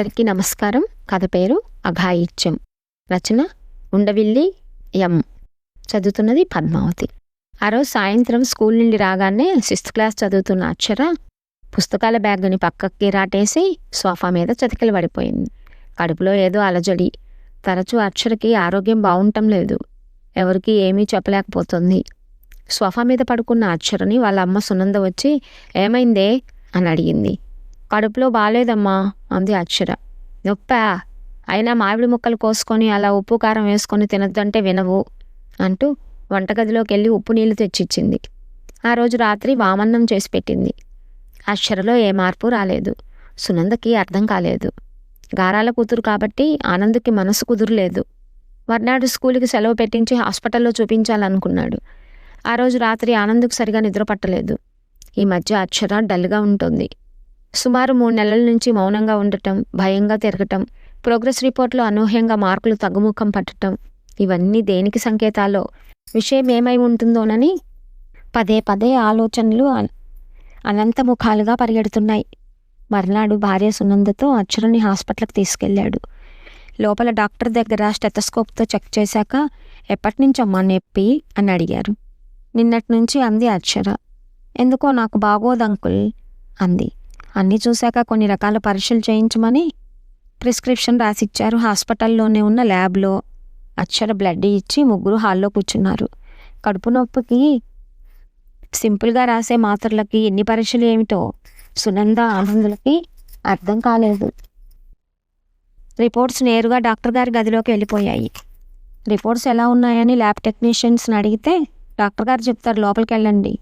అందరికీ నమస్కారం. కథ పేరు అఘాయిత్యం. రచన ఉండవిల్లి ఎం. చదువుతున్నది పద్మావతి. ఆ రోజు సాయంత్రం స్కూల్ నుండి రాగానే సిక్స్త్ క్లాస్ చదువుతున్న అక్షర పుస్తకాల బ్యాగ్ని పక్కకి రాటేసి సోఫా మీద చతికిలు పడిపోయింది. కడుపులో ఏదో అలజడి. తరచూ అక్షరకి ఆరోగ్యం బాగుంటం లేదు. ఎవరికి ఏమీ చెప్పలేకపోతుంది. సోఫా మీద పడుకున్న అక్షరని వాళ్ళ అమ్మ సునంద వచ్చి ఏమైందే? అని అడిగింది. కడుపులో బాగాలేదమ్మా అంది అక్షర. నొప్పా? అయినా మామిడి ముక్కలు కోసుకొని అలా ఉప్పు కారం వేసుకొని తినొద్దంటే వినవు అంటూ వంటగదిలోకి వెళ్ళి ఉప్పు నీళ్ళు తెచ్చిచ్చింది. ఆ రోజు రాత్రి వామన్నం చేసి పెట్టింది. అక్షరలో ఏ మార్పు రాలేదు. సునందకి అర్థం కాలేదు. గారాల కూతురు కాబట్టి ఆనంద్కి మనసు కుదురులేదు. మర్నాడు స్కూల్కి సెలవు పెట్టించి హాస్పిటల్లో చూపించాలనుకున్నాడు. ఆ రోజు రాత్రి ఆనంద్కు సరిగా నిద్రపట్టలేదు ఈ మధ్య అక్షర డల్గా ఉంటుంది. సుమారు మూడు నెలల నుంచి మౌనంగా ఉండటం భయంగా తిరగటం ప్రోగ్రెస్ రిపోర్ట్లో అనూహ్యంగా మార్కులు తగ్గుముఖం పట్టటం ఇవన్నీ దేనికి సంకేతాలో? విషయం ఏమై ఉంటుందోనని? పదే పదే ఆలోచనలు అనంత అనంతముఖాలుగా పరిగెడుతున్నాయి. మర్నాడు భార్య సునందతో అచ్చరుని హాస్పిటల్కి తీసుకెళ్ళాడు. లోపల డాక్టర్ దగ్గర స్టెథస్కోప్తో చెక్ చేశాక ఎప్పటి నుంచి నొప్పి? అని అడిగారు. నిన్నటి నుంచి అంది అక్షర ఎందుకో నాకు బాగోదు అంకుల్ అంది. అన్నీ చూశాక కొన్ని రకాల పరీక్షలు చేయించమని ప్రిస్క్రిప్షన్ రాసిచ్చారు. హాస్పిటల్లోనే ఉన్న ల్యాబ్లో అక్షర బ్లడ్ ఇచ్చి ముగ్గురు హాల్లో కూర్చున్నారు. కడుపు నొప్పికి సింపుల్గా రాసే మాత్రలకి ఎన్ని పరీక్షలు ఏమిటో సునంద ఆనందులకి అర్థం కాలేదు. రిపోర్ట్స్ నేరుగా డాక్టర్ గారి గదిలోకి వెళ్ళిపోయాయి. రిపోర్ట్స్ ఎలా ఉన్నాయని ల్యాబ్ టెక్నీషియన్స్ని అడిగితే డాక్టర్ గారు చెప్తారు లోపలికి వెళ్ళండి.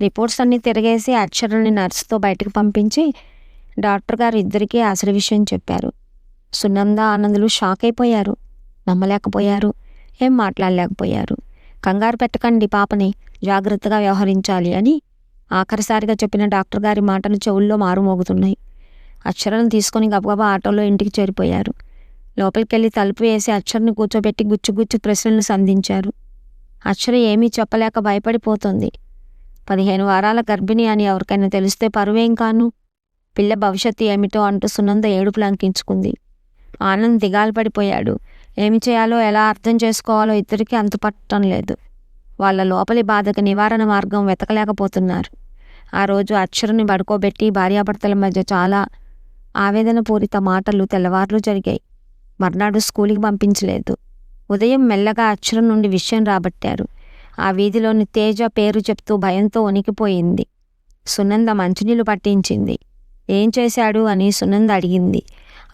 రిపోర్ట్స్ అన్నీ తిరిగేసి అక్షరుని నర్సుతో బయటకు పంపించి డాక్టర్ గారు ఇద్దరికీ అసలు విషయం చెప్పారు. సునంద ఆనందులు షాక్ అయిపోయారు. నమ్మలేకపోయారు. ఏం మాట్లాడలేకపోయారు. కంగారు పెట్టకండి పాపని. జాగ్రత్తగా వ్యవహరించాలి అని ఆఖరిసారిగా చెప్పిన డాక్టర్ గారి మాటలు చెవుల్లో మారుమోగుతున్నాయి. అక్షరను తీసుకొని గబగబా ఆటోలో ఇంటికి చేరిపోయారు. లోపలికెళ్ళి తలుపు వేసి అక్షర్ని కూర్చోబెట్టి గుచ్చుగుచ్చు ప్రశ్నలు సంధించారు. అక్షర ఏమీ చెప్పలేక భయపడిపోతుంది. పదిహేను వారాల గర్భిణి అని ఎవరికైనా తెలిస్తే పరువేం కాను? పిల్ల భవిష్యత్తు ఏమిటో అంటూ సునంద ఏడుపులు అంకించుకుంది ఆనంద్ దిగాలుపడిపోయాడు. ఏమి చేయాలో ఎలా అర్థం చేసుకోవాలో ఇద్దరికీ అంతుపట్టడం లేదు. వాళ్ళ లోపలి బాధకు నివారణ మార్గం వెతకలేకపోతున్నారు. ఆ రోజు అక్షరుని పడుకోబెట్టి భార్యాభర్తల మధ్య చాలా ఆవేదన పూరిత మాటలు తెల్లవార్లు జరిగాయి. మర్నాడు స్కూల్కి పంపించలేదు. ఉదయం మెల్లగా అక్షరం నుండి విషయం రాబట్టారు. ఆ వీధిలోని తేజ పేరు చెప్తూ భయంతో వణికిపోయింది సునంద మంచినీళ్ళు పట్టించింది. ఏం చేశాడు? అని సునంద అడిగింది.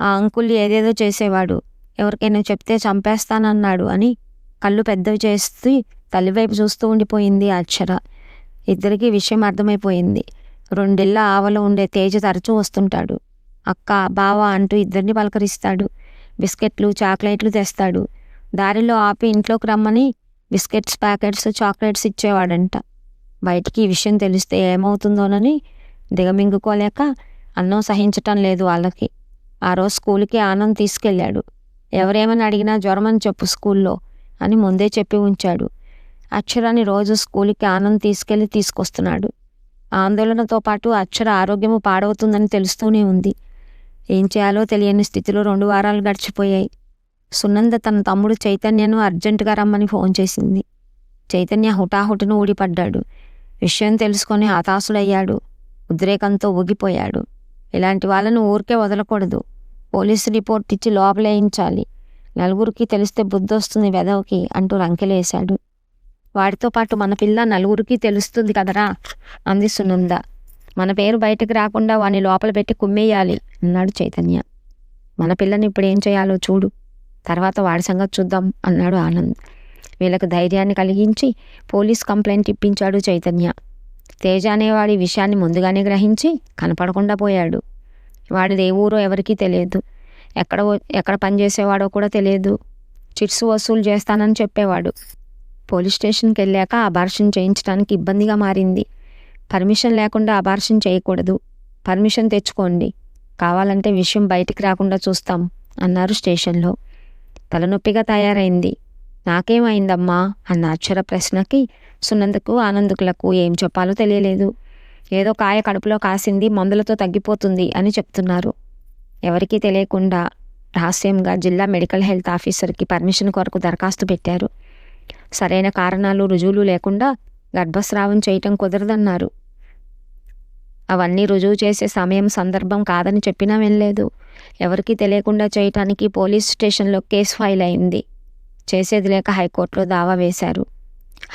ఆ అంకుల్ ఏదేదో చేసేవాడు. ఎవరికైనా చెప్తే చంపేస్తానన్నాడు అని కళ్ళు పెద్దవి చేస్తూ తల్లివైపు చూస్తూ ఉండిపోయింది అక్షర. ఇద్దరికీ విషయం అర్థమైపోయింది. రెండేళ్ళ ఆవలో ఉండే తేజ తరచూ వస్తుంటాడు. అక్క బావ అంటూ ఇద్దరిని పలకరిస్తాడు. బిస్కెట్లు చాక్లెట్లు తెస్తాడు. దారిలో ఆపి ఇంట్లోకి రమ్మని బిస్కెట్స్ ప్యాకెట్స్ చాక్లెట్స్ ఇచ్చేవాడంట. బయటికి ఈ విషయం తెలిస్తే ఏమవుతుందోనని దిగమింగుకోలేక అన్నం సహించటం లేదు వాళ్ళకి. ఆ రోజు స్కూల్కి ఆనంద్ తీసుకెళ్ళాడు. ఎవరేమని అడిగినా జ్వరమని చెప్పు స్కూల్లో అని ముందే చెప్పి ఉంచాడు. అక్షరాన్ని రోజు స్కూల్కి ఆనంద్ తీసుకెళ్ళి తీసుకొస్తున్నాడు. ఆందోళనతో పాటు అక్షర ఆరోగ్యము పాడవుతుందని తెలుస్తూనే ఉంది. ఏం చేయాలో తెలియని స్థితిలో రెండు వారాలు గడిచిపోయాయి. సునంద తన తమ్ముడు చైతన్యను అర్జెంటుగా రమ్మని ఫోన్ చేసింది. చైతన్య హుటాహుటిన ఊడిపడ్డాడు. విషయం తెలుసుకొని హతాశుడయ్యాడు ఉద్రేకంతో ఊగిపోయాడు. ఇలాంటి వాళ్ళను ఊరికే వదలకూడదు. పోలీసు రిపోర్ట్ ఇచ్చి లోపలేయించాలి నలుగురికి తెలిస్తే బుద్ధి వస్తుంది వెదవకి అంటూ రంకెలేశాడు. వాడితో పాటు మన పిల్ల నలుగురికి తెలుస్తుంది కదరా? అంది సునంద. మన పేరు బయటకు రాకుండా వాడిని లోపల పెట్టి కుమ్మేయాలి అన్నాడు చైతన్య. మన పిల్లని ఇప్పుడు ఏం చేయాలో చూడు. తర్వాత వాడి సంగతి చూద్దాం అన్నాడు ఆనంద్. వీళ్ళకు ధైర్యాన్ని కలిగించి పోలీస్ కంప్లైంట్ ఇప్పించాడు చైతన్య. తేజ అనేవాడి విషయాన్ని ముందుగానే గ్రహించి కనపడకుండా పోయాడు. వాడిది ఏ ఊరో ఎవరికీ తెలియదు. ఎక్కడ ఎక్కడ పనిచేసేవాడో కూడా తెలియదు. చిట్స్ వసూలు చేస్తానని చెప్పేవాడు. పోలీస్ స్టేషన్కి వెళ్ళాక అబార్షన్ చేయించడానికి ఇబ్బందిగా మారింది. పర్మిషన్ లేకుండా అబార్షన్ చేయకూడదు. పర్మిషన్ తెచ్చుకోండి. కావాలంటే విషయం బయటికి రాకుండా చూస్తాం అన్నారు స్టేషన్లో. తలనొప్పిగా తయారైంది. నాకేమైందమ్మా? అన్న అక్షర ప్రశ్నకి సున్నందుకు ఆనందకులకు ఏం చెప్పాలో తెలియలేదు. ఏదో కాయ కడుపులో కాసింది మందులతో తగ్గిపోతుంది అని చెప్తున్నారు. ఎవరికీ తెలియకుండా రహస్యంగా జిల్లా మెడికల్ హెల్త్ ఆఫీసర్కి పర్మిషన్ కొరకు దరఖాస్తు పెట్టారు. సరైన కారణాలు రుజువులు లేకుండా గర్భస్రావం చేయటం కుదరదన్నారు. అవన్నీ రుజువు చేసే సమయం సందర్భం కాదని చెప్పినా వినలేదు. ఎవరికీ తెలియకుండా చేయటానికి పోలీస్ స్టేషన్లో కేసు ఫైల్ అయింది. చేసేది లేక హైకోర్టులో దావా వేశారు.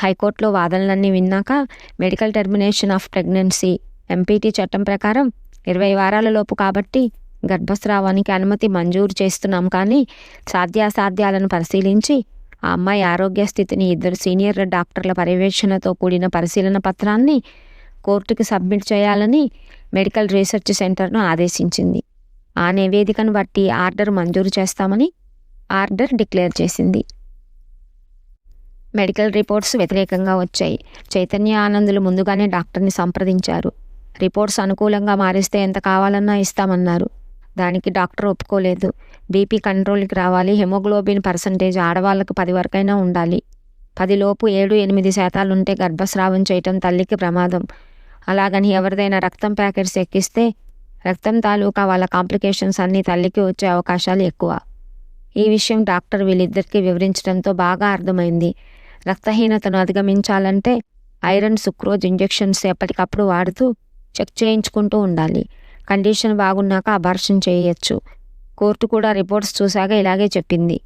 హైకోర్టులో వాదనలన్నీ విన్నాక medical termination of pregnancy MPT చట్టం ప్రకారం ఇరవై వారాల లోపు కాబట్టి గర్భస్రావానికి అనుమతి మంజూరు చేస్తున్నాం కానీ సాధ్యాసాధ్యాలను పరిశీలించి ఆ అమ్మాయి ఆరోగ్య స్థితిని ఇద్దరు సీనియర్ డాక్టర్ల పర్యవేక్షణతో కూడిన పరిశీలన పత్రాన్ని కోర్టుకి సబ్మిట్ చేయాలని మెడికల్ రీసెర్చ్ సెంటర్ను ఆదేశించింది. ఆ నివేదికను బట్టి ఆర్డర్ మంజూరు చేస్తామని ఆర్డర్ డిక్లేర్ చేసింది. మెడికల్ రిపోర్ట్స్ వ్యతిరేకంగా వచ్చాయి. చైతన్య ఆనందులు ముందుగానే డాక్టర్ని సంప్రదించారు. రిపోర్ట్స్ అనుకూలంగా మారిస్తే ఎంత కావాలన్నా ఇస్తామన్నారు. దానికి డాక్టర్ ఒప్పుకోలేదు. బీపీ కంట్రోల్కి రావాలి. హెమోగ్లోబిన్ పర్సంటేజ్ ఆడవాళ్ళకు పది వరకైనా ఉండాలి. పదిలోపు ఏడు ఎనిమిది శాతాలు ఉంటే గర్భస్రావం చేయటం తల్లికి ప్రమాదం. అలాగని ఎవరిదైనా రక్తం ప్యాకెట్స్ ఎక్కిస్తే రక్తం తాలూకా వాళ్ళ కాంప్లికేషన్స్ అన్నీ తల్లికి వచ్చే అవకాశాలు ఎక్కువ. ఈ విషయం డాక్టర్ వీళ్ళిద్దరికీ వివరించడంతో బాగా అర్థమైంది. రక్తహీనతను అధిగమించాలంటే ఐరన్ సుక్రోజ్ ఇంజెక్షన్స్ ఎప్పటికప్పుడు వాడుతూ చెక్ చేయించుకుంటూ ఉండాలి. కండిషన్ బాగున్నాక అబార్షన్ చేయొచ్చు. కోర్టు కూడా రిపోర్ట్స్ చూశాక ఇలాగే చెప్పింది.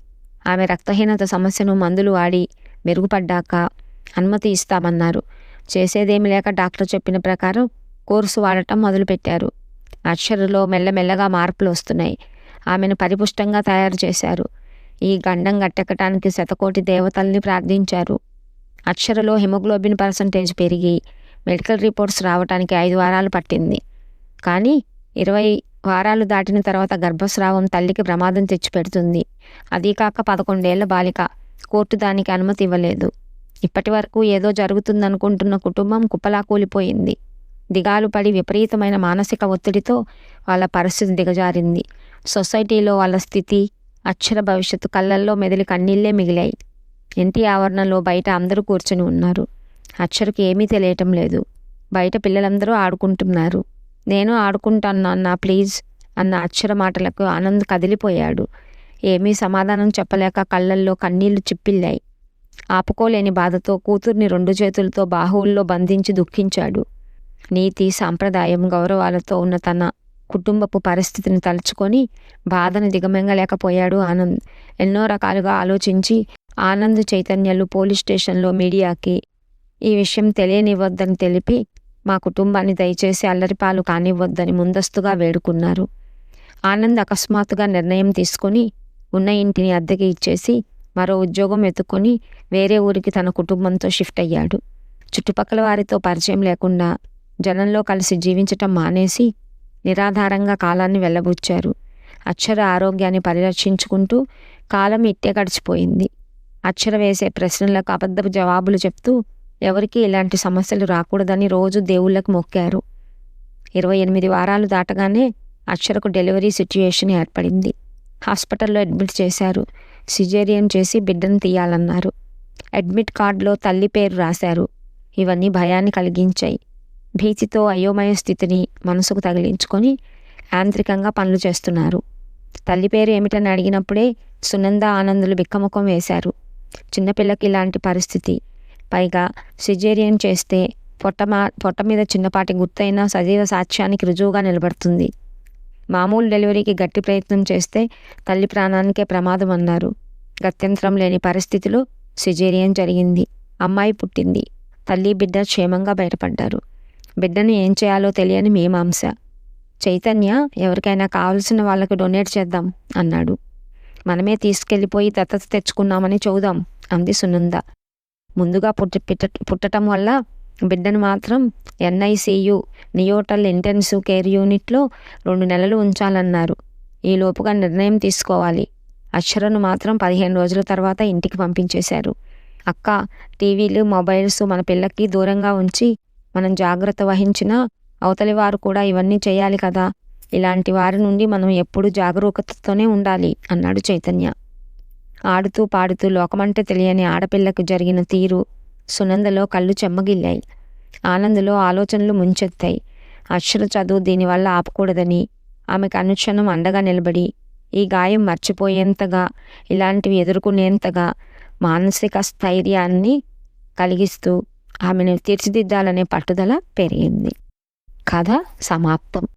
ఆమె రక్తహీనత సమస్యను మందులు వాడి మెరుగుపడ్డాక అనుమతి ఇస్తామన్నారు. చేసేదేమి లేక డాక్టర్ చెప్పిన ప్రకారం కోర్సు వాడటం మొదలుపెట్టారు. అక్షరలో మెల్లమెల్లగా మార్పులు వస్తున్నాయి. ఆమెను పరిపుష్టంగా తయారు చేశారు. ఈ గండం గట్టెక్కటానికి శతకోటి దేవతల్ని ప్రార్థించారు. అక్షరలో హిమోగ్లోబిన్ పర్సంటేజ్ పెరిగి మెడికల్ రిపోర్ట్స్ రావడానికి ఐదు వారాలు పట్టింది. కానీ ఇరవై వారాలు దాటిన తర్వాత గర్భస్రావం తల్లికి ప్రమాదం తెచ్చిపెడుతుంది. అదీ కాక పదకొండేళ్ళ బాలిక కోర్టు దానికి అనుమతి ఇవ్వలేదు. ఇప్పటి వరకు ఏదో జరుగుతుందనుకుంటున్న కుటుంబం కుప్పలా కూలిపోయింది దిగాలు పడి విపరీతమైన మానసిక ఒత్తిడితో వాళ్ళ పరిస్థితి దిగజారింది. సొసైటీలో వాళ్ళ స్థితి అక్షర భవిష్యత్తు కళ్ళల్లో మెదిలి కన్నీళ్ళే మిగిలాయి. ఇంటి ఆవరణలో బయట అందరూ కూర్చొని ఉన్నారు. అక్షరకు ఏమీ తెలియటం లేదు. బయట పిల్లలందరూ ఆడుకుంటున్నారు. నేను ఆడుకుంటాను అన్న ప్లీజ్ అన్న అక్షర మాటలకు ఆనంద్ కదిలిపోయాడు. ఏమీ సమాధానం చెప్పలేక కళ్ళల్లో కన్నీళ్ళు చిప్పిల్లాయి. ఆపుకోలేని బాధతో కూతుర్ని రెండు చేతులతో బాహువుల్లో బంధించి దుఃఖించాడు. నీతి సాంప్రదాయం గౌరవాలతో ఉన్న తన కుటుంబపు పరిస్థితిని తలుచుకొని బాధను దిగమింగలేకపోయాడు ఆనంద్. ఎన్నో రకాలుగా ఆలోచించి ఆనంద్ చైతన్యలు పోలీస్ స్టేషన్లో మీడియాకి ఈ విషయం తెలియనివ్వద్దని తెలిపి మా కుటుంబాన్ని దయచేసి అల్లరిపాలు కానివ్వద్దని ముందస్తుగా వేడుకున్నారు. ఆనంద్ అకస్మాత్తుగా నిర్ణయం తీసుకొని ఉన్న ఇంటిని అద్దెకి ఇచ్చేసి మరో ఉద్యోగం ఎత్తుకొని వేరే ఊరికి తన కుటుంబంతో షిఫ్ట్ అయ్యాడు. చుట్టుపక్కల వారితో పరిచయం లేకుండా జనంలో కలిసి జీవించటం మానేసి నిరాధారంగా కాలాన్ని వెళ్ళబుచ్చారు. అక్షర ఆరోగ్యాన్ని పరిరక్షించుకుంటూ కాలం ఇట్టే గడిచిపోయింది. అక్షర వేసే ప్రశ్నలకు అబద్ధపు జవాబులు చెప్తూ ఎవరికీ ఇలాంటి సమస్యలు రాకూడదని రోజు దేవుళ్ళకు మొక్కారు. ఇరవై ఎనిమిది వారాలు దాటగానే అక్షరకు డెలివరీ సిచ్యుయేషన్ ఏర్పడింది. హాస్పిటల్లో అడ్మిట్ చేశారు. సిజేరియన్ చేసి బిడ్డను తీయాలన్నారు. అడ్మిట్ కార్డులో తల్లి పేరు రాశారు. ఇవన్నీ భయాన్ని కలిగించాయి. భీతితో అయోమయ స్థితిని మనసుకు తగిలించుకొని యాంత్రికంగా పనులు చేస్తున్నారు. తల్లి పేరు ఏమిటని అడిగినప్పుడే సునంద ఆనందులు బిక్కముఖం వేశారు. చిన్నపిల్లకి ఇలాంటి పరిస్థితి. పైగా సిజేరియన్ చేస్తే పొట్ట మా పొట్ట మీద చిన్నపాటి గుర్తైన సజీవ సాక్ష్యానికి రుజువుగా నిలబడుతుంది. మామూలు డెలివరీకి గట్టి ప్రయత్నం చేస్తే తల్లి ప్రాణానికే ప్రమాదం అన్నారు. గత్యంతరం లేని పరిస్థితిలో సిజేరియన్ జరిగింది. అమ్మాయి పుట్టింది. తల్లి బిడ్డ క్షేమంగా బయటపడ్డారు. బిడ్డను ఏం చేయాలో తెలియని మీమాంస చైతన్య ఎవరికైనా కావలసిన వాళ్ళకు డొనేట్ చేద్దాం అన్నాడు. మనమే తీసుకెళ్ళిపోయి దత్తత తెచ్చుకున్నామని చూద్దాం అంది సునంద. ముందుగా పుట్టి పిట్ట పుట్టడం వల్ల బిడ్డను మాత్రం ఎన్ఐసియు నియోటల్ ఇంటెన్సివ్ కేర్ యూనిట్లో రెండు నెలలు ఉంచాలన్నారు. ఈ లోపుగా నిర్ణయం తీసుకోవాలి. అక్షరను మాత్రం పదిహేను రోజుల తర్వాత ఇంటికి పంపించేశారు. అక్క టీవీలు మొబైల్స్ మన పిల్లకి దూరంగా ఉంచి మనం జాగ్రత్త వహించినా అవతలి వారు కూడా ఇవన్నీ చేయాలి కదా. ఇలాంటి వారి నుండి మనం ఎప్పుడూ జాగరూకతతోనే ఉండాలి అన్నాడు చైతన్య. ఆడుతూ పాడుతూ లోకమంటే తెలియని ఆడపిల్లకు జరిగిన తీరు సునందలో కళ్ళు చెమ్మగిల్లాయి. ఆనందలో ఆలోచనలు ముంచెత్తాయి. అక్షర చదువు దీనివల్ల ఆపకూడదని ఆమెకు అనుక్షణం అండగా నిలబడి ఈ గాయం మర్చిపోయేంతగా ఇలాంటివి ఎదుర్కొనేంతగా మానసిక స్థైర్యాన్ని కలిగిస్తూ ఆమెను తీర్చిదిద్దాలనే పట్టుదల పెరిగింది. కథ సమాప్తం.